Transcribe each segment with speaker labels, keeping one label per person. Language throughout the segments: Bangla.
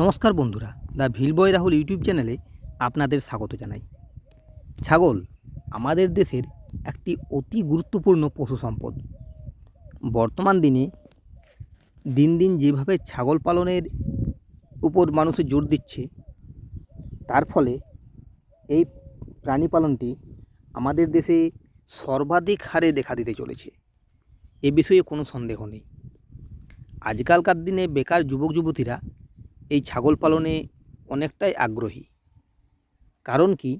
Speaker 1: নমস্কার বন্ধুরা, দ্য ভিলবয় রাহুল ইউটিউব চ্যানেলে আপনাদের স্বাগত জানাই। ছাগল, আমাদের দেশের একটি অতি গুরুত্বপূর্ণ পশু সম্পদ। বর্তমান দিনে দিন দিন যেভাবে ছাগল পালনের উপর মানুষের জোর দিচ্ছে, তার ফলে এই প্রাণী পালনটি আমাদের দেশে সর্বাধিক হারে দেখা দিতে চলেছে। এ বিষয়ে কোনো সন্দেহ নেই। আজকালকার দিনে বেকার যুবক যুবতীরা এই ছাগল পালনে অনেকটাই আগ্রহী। কারণ কি?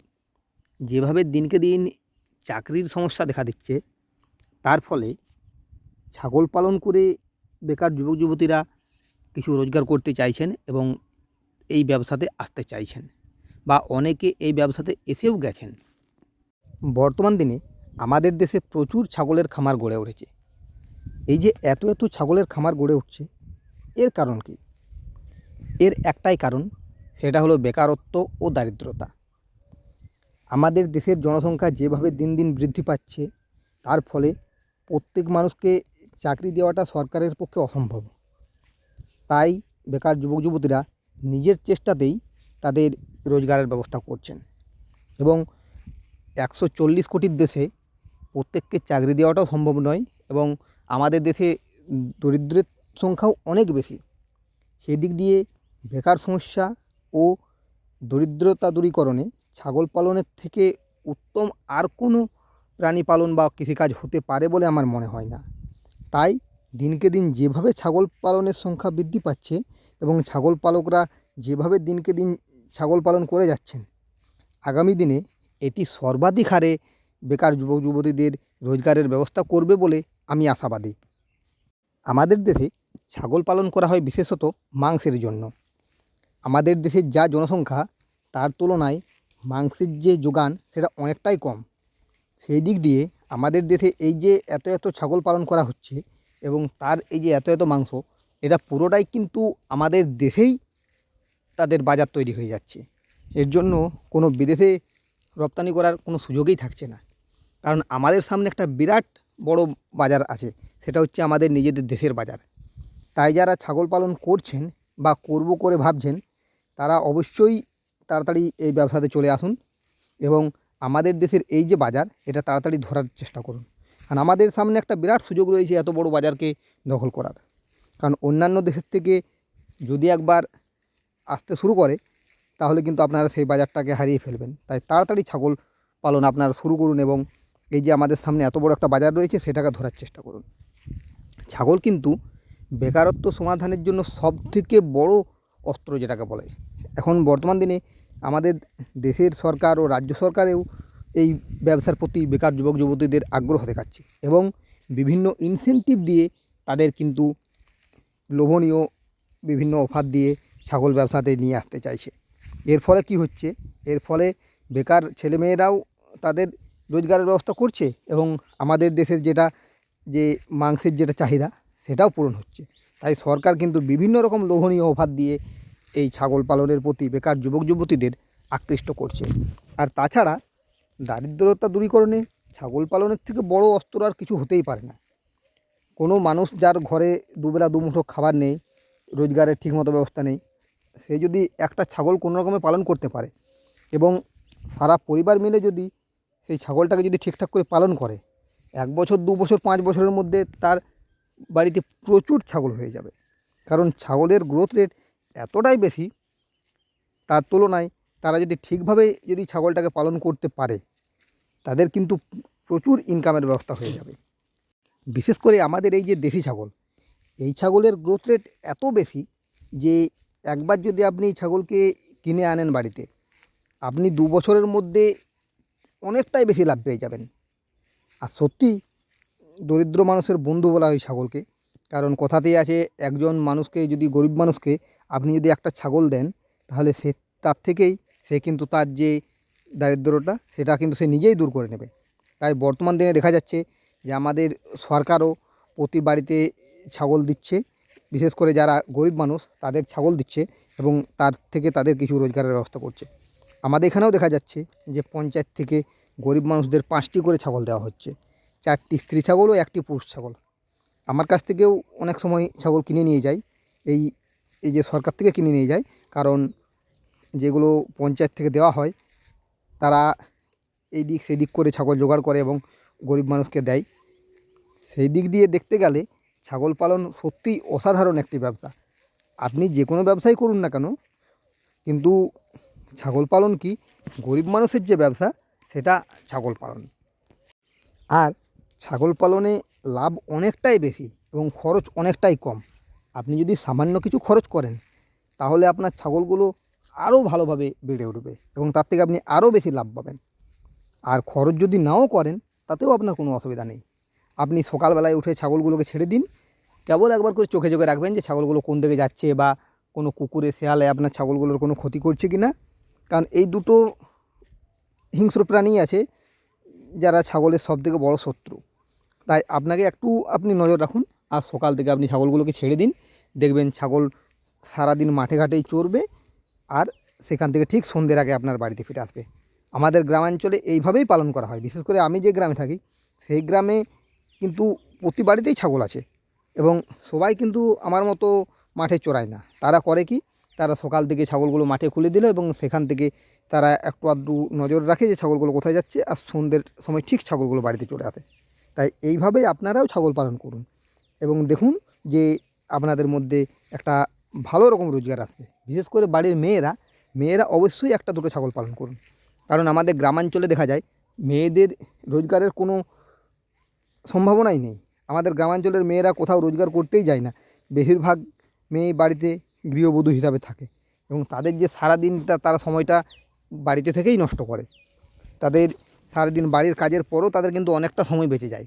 Speaker 1: যেভাবে দিনকে দিন চাকরির সমস্যা দেখা দিচ্ছে, তার ফলে ছাগল পালন করে বেকার যুবক যুবতীরা কিছু রোজগার করতে চাইছেন এবং এই ব্যবসাতে আসতে চাইছেন বা অনেকে এই ব্যবসাতে এসেও গেছেন। বর্তমান দিনে আমাদের দেশে প্রচুর ছাগলের খামার গড়ে উঠেছে। এই যে এত এত ছাগলের খামার গড়ে উঠছে, এর কারণ কি? এর একটাই কারণ, সেটা হলো বেকারত্ব ও দারিদ্রতা। আমাদের দেশের জনসংখ্যা যেভাবে দিন দিন বৃদ্ধি পাচ্ছে, তার ফলে প্রত্যেক মানুষকে চাকরি দেওয়াটা সরকারের পক্ষে অসম্ভব। তাই বেকার যুবক, যুবতীরা নিজের চেষ্টাতেই তাদের রোজগারের ব্যবস্থা করছেন এবং একশো চল্লিশ কোটির দেশে প্রত্যেককে চাকরি দেওয়াটাও সম্ভব নয় এবং আমাদের দেশে দরিদ্রের সংখ্যাও অনেক বেশি। সেদিক দিয়ে বেকার সমস্যা ও দরিদ্রতা দূরীকরণে ছাগল পালনের থেকে উত্তম আর কোনো প্রাণী পালন বা কৃষিকাজ হতে পারে বলে আমার মনে হয় না। তাই দিনকে দিন যেভাবে ছাগল পালনের সংখ্যা বৃদ্ধি পাচ্ছে এবং ছাগল পালকরা যেভাবে দিনকে দিন ছাগল পালন করে যাচ্ছেন, আগামী দিনে এটি সর্বাধিক হারে বেকার যুবক যুবতীদের রোজগারের ব্যবস্থা করবে বলে আমি আশাবাদী। আমাদের দেশে ছাগল পালন করা হয় বিশেষত মাংসের জন্য। আমাদের দেশের যা জনসংখ্যা, তার তুলনায় মাংসের যে যোগান, সেটা অনেকটাই কম। সেই দিক দিয়ে আমাদের দেশে এই যে এত এত ছাগল পালন করা হচ্ছে এবং তার এই যে এত এত মাংস, এটা পুরোটাই কিন্তু আমাদের দেশেই তাদের বাজার তৈরি হয়ে যাচ্ছে। এর জন্য কোনো বিদেশে রপ্তানি করার কোনো সুযোগই থাকছে না। কারণ আমাদের সামনে একটা বিরাট বড় বাজার আছে, সেটা হচ্ছে আমাদের নিজেদের দেশের বাজার। তাই যারা ছাগল পালন করছেন বা করব করে ভাবছেন তারা অবশ্যই তাড়াতাড়ি এই ব্যবসাতে চলে আসুন এবং আমাদের দেশের এই যে বাজার, এটা তাড়াতাড়ি ধরার চেষ্টা করুন। কারণ আমাদের সামনে একটা বিরাট সুযোগ রয়েছে এত বড় বাজারকে দখল করার। কারণ অন্যান্য দেশের থেকে যদি একবার আসতে শুরু করে, তাহলে কিন্তু আপনারা সেই বাজারটাকে হারিয়ে ফেলবেন। তাই তাড়াতাড়ি ছাগল পালন আপনারা শুরু করুন এবং এই যে আমাদের সামনে এত বড় একটা বাজার রয়েছে, সেটাকে ধরার চেষ্টা করুন। ছাগল কিন্তু বেকারত্ব সমাধানের জন্য সবথেকে বড় অস্ত্র যেটাকে বলে। এখন বর্তমান দিনে আমাদের দেশের সরকার ও রাজ্য সরকারেও এই ব্যবসার প্রতি বেকার যুবক, যুবতীদের আগ্রহ দেখাচ্ছে এবং বিভিন্ন ইনসেনটিভ দিয়ে তাদের কিন্তু লোভনীয় বিভিন্ন অফার দিয়ে ছাগল ব্যবসাতে নিয়ে আসতে চাইছে। এর ফলে কি হচ্ছে? এর ফলে বেকার ছেলেমেয়েরাও তাদের রোজগারের ব্যবস্থা করছে এবং আমাদের দেশের যেটা, যে মাংসের যেটা চাহিদা, সেটাও পূরণ হচ্ছে। তাই সরকার কিন্তু বিভিন্ন রকম লোভনীয় অফার দিয়ে এই ছাগল পালনের প্রতি বেকার যুবক যুবতীদের আকৃষ্ট করছে। আর তাছাড়া দারিদ্রতা দূরীকরণে ছাগল পালনের থেকে বড় অস্ত্র আর কিছু হতেই পারে না। কোনো মানুষ যার ঘরে দুবেলা দুমুঠো খাবার নেই, রোজগারের ঠিকমতো ব্যবস্থা নেই, সে যদি একটা ছাগল কোনো রকমে পালন করতে পারে এবং সারা পরিবার মিলে যদি সেই ছাগলটাকে যদি ঠিকঠাক করে পালন করে, এক বছর, দু বছর, পাঁচ বছরের মধ্যে তার বাড়িতে প্রচুর ছাগল হয়ে যাবে। কারণ ছাগলের গ্রোথ রেট এতটাই বেশি, তার তুলনায় তারা যদি ঠিকভাবে যদি ছাগলটাকে পালন করতে পারে, তাদের কিন্তু প্রচুর ইনকামের ব্যবস্থা হয়ে যাবে। বিশেষ করে আমাদের এই যে দেশি ছাগল, এই ছাগলের গ্রোথ রেট এত বেশি যে একবার যদি আপনি ছাগলকে কিনে আনেন বাড়িতে, আপনি দু বছরের মধ্যে অনেকটাই বেশি লাভ পেয়ে যাবেন। আর সত্যি দরিদ্র মানুষের বন্ধু বলা হয় ছাগলকে। কারণ কথাতেই আছে, একজন মানুষকে যদি গরিব মানুষকে আপনি যদি একটা ছাগল দেন, তাহলে সে তার থেকেই সে কিন্তু তার যে দারিদ্রতা, সেটা কিন্তু সে নিজেই দূর করে নেবে। তাই বর্তমান দিনে দেখা যাচ্ছে যে আমাদের সরকারও প্রতি বাড়িতে ছাগল দিচ্ছে। বিশেষ করে যারা গরিব মানুষ, তাদের ছাগল দিচ্ছে এবং তার থেকে তাদের কিছু রোজগারের ব্যবস্থা করছে। আমাদের এখানেও দেখা যাচ্ছে যে পঞ্চায়েত থেকে গরিব মানুষদের পাঁচটি করে ছাগল দেওয়া হচ্ছে। চারটি স্ত্রী ছাগল ও একটি পুরুষ ছাগল। আমার কাছ থেকেও অনেক সময় ছাগল কিনে নিয়ে যাই এই এই যে সরকার থেকে কিনে নিয়ে যায়, কারণ যেগুলো পঞ্চায়েত থেকে দেওয়া হয়, তারা এই দিক সেদিক করে ছাগল জোগাড় করে এবং গরিব মানুষকে দেয়। সেই দিক দিয়ে দেখতে গেলে ছাগল পালন সত্যিই অসাধারণ একটি ব্যবসা। আপনি যে কোনো ব্যবসাই করুন না কেন, কিন্তু ছাগল পালন কি গরিব মানুষের যে ব্যবসা, সেটা ছাগল পালন। আর ছাগল পালনে লাভ অনেকটাই বেশি এবং খরচ অনেকটাই কম। আপনি যদি সামান্য কিছু খরচ করেন, তাহলে আপনার ছাগলগুলো আরও ভালোভাবে বেড়ে উঠবে এবং তার থেকে আপনি আরও বেশি লাভ পাবেন। আর খরচ যদি নাও করেন, তাতেও আপনার কোনো অসুবিধা নেই। আপনি সকালবেলায় উঠে ছাগলগুলোকে ছেড়ে দিন। কেবল একবার করে চোখে চোখে রাখবেন যে ছাগলগুলো কোন দিকে যাচ্ছে বা কোনো কুকুরে শেয়ালে আপনার ছাগলগুলোর কোনো ক্ষতি করছে কি না কারণ এই দুটো হিংস্র প্রাণী আছে, যারা ছাগলের সব থেকে বড় শত্রু। তাই আপনাকে একটু আপনি নজর রাখুন আর সকাল থেকে আপনি ছাগলগুলোকে ছেড়ে দিন। দেখবেন ছাগল সারাদিন মাঠে ঘাটেই চড়বে আর সেখান থেকে ঠিক সন্ধ্যের আগে আপনার বাড়িতে ফিরে আসবে। আমাদের গ্রামাঞ্চলে এইভাবেই পালন করা হয়। বিশেষ করে আমি যে গ্রামে থাকি, সেই গ্রামে কিন্তু প্রতি বাড়িতেই ছাগল আছে এবং সবাই কিন্তু আমার মতো মাঠে চড়ায় না। তারা করে কি? তারা সকাল থেকে ছাগলগুলো মাঠে খুলে দিল এবং সেখান থেকে তারা একটু আধটু নজর রাখে যে ছাগলগুলো কোথায় যাচ্ছে আর সন্ধ্যের সময় ঠিক ছাগলগুলো বাড়িতে চলে আসে। তাই এইভাবেই আপনারাও ছাগল পালন করুন। এবং দেখুন যে আপনাদের মধ্যে একটা ভালো রকম রোজগার আসবে। বিশেষ করে বাড়ির মেয়েরা মেয়েরা অবশ্যই একটা দুটো ছাগল পালন করুন। কারণ আমাদের গ্রামাঞ্চলে দেখা যায়, মেয়েদের রোজগারের কোনো সম্ভাবনাই নেই। আমাদের গ্রামাঞ্চলের মেয়েরা কোথাও রোজগার করতেই যায় না। বেশিরভাগ মেয়ে বাড়িতে গৃহবধূ হিসাবে থাকে। এবং তাদের যে সারাদিনটা, তারা সময়টা বাড়িতে থেকেই নষ্ট করে। তাদের সারাদিন বাড়ির কাজের পরও তাদের কিন্তু অনেকটা সময় বেঁচে যায়।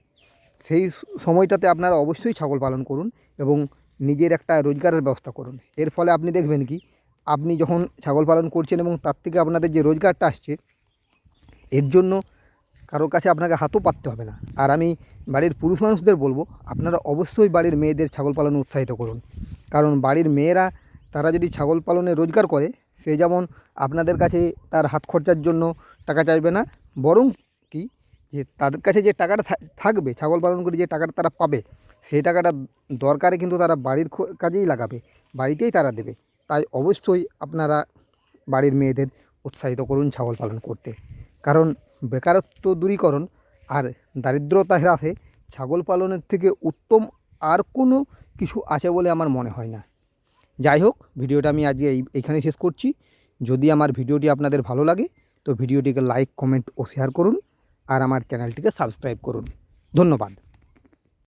Speaker 1: সেই সময়টাতে আপনারা অবশ্যই ছাগল পালন করুন এবং নিজের একটা রোজগারের ব্যবস্থা করুন। এর ফলে আপনি দেখবেন কি, আপনি যখন ছাগল পালন করছেন এবং তার থেকে আপনাদের যে রোজগারটা আসছে, এর জন্য কারোর কাছে আপনাকে হাতও পাততে হবে না। আর আমি বাড়ির পুরুষ মানুষদের বলব, আপনারা অবশ্যই বাড়ির মেয়েদের ছাগল পালনে উৎসাহিত করুন। কারণ বাড়ির মেয়েরা, তারা যদি ছাগল পালনে রোজগার করে, সে যেমন আপনাদের কাছে তার হাত খরচার জন্য টাকা চাইবে না বরং কি, যে তাদের কাছে যে টাকাটা থাকবে, ছাগল পালন করে যে টাকাটা তারা পাবে, সেই টাকাটা দরকারে কিন্তু তারা বাড়ির কাজেই লাগাবে, বাড়িতেই তারা দেবে। তাই অবশ্যই আপনারা বাড়ির মেয়েদের উৎসাহিত করুন ছাগল পালন করতে। কারণ বেকারত্ব দূরীকরণ আর দারিদ্রতা হ্রাসে ছাগল পালনের থেকে উত্তম আর কোনো কিছু আছে বলে আমার মনে হয় না। যাই হোক, ভিডিওটা আমি আজকে এই এইখানে শেষ করছি। যদি আমার ভিডিওটি আপনাদের ভালো লাগে তো ভিডিওটিকে লাইক কমেন্ট ও শেয়ার করুন আর আমার চ্যানেলটিকে সাবস্ক্রাইব করুন। ধন্যবাদ।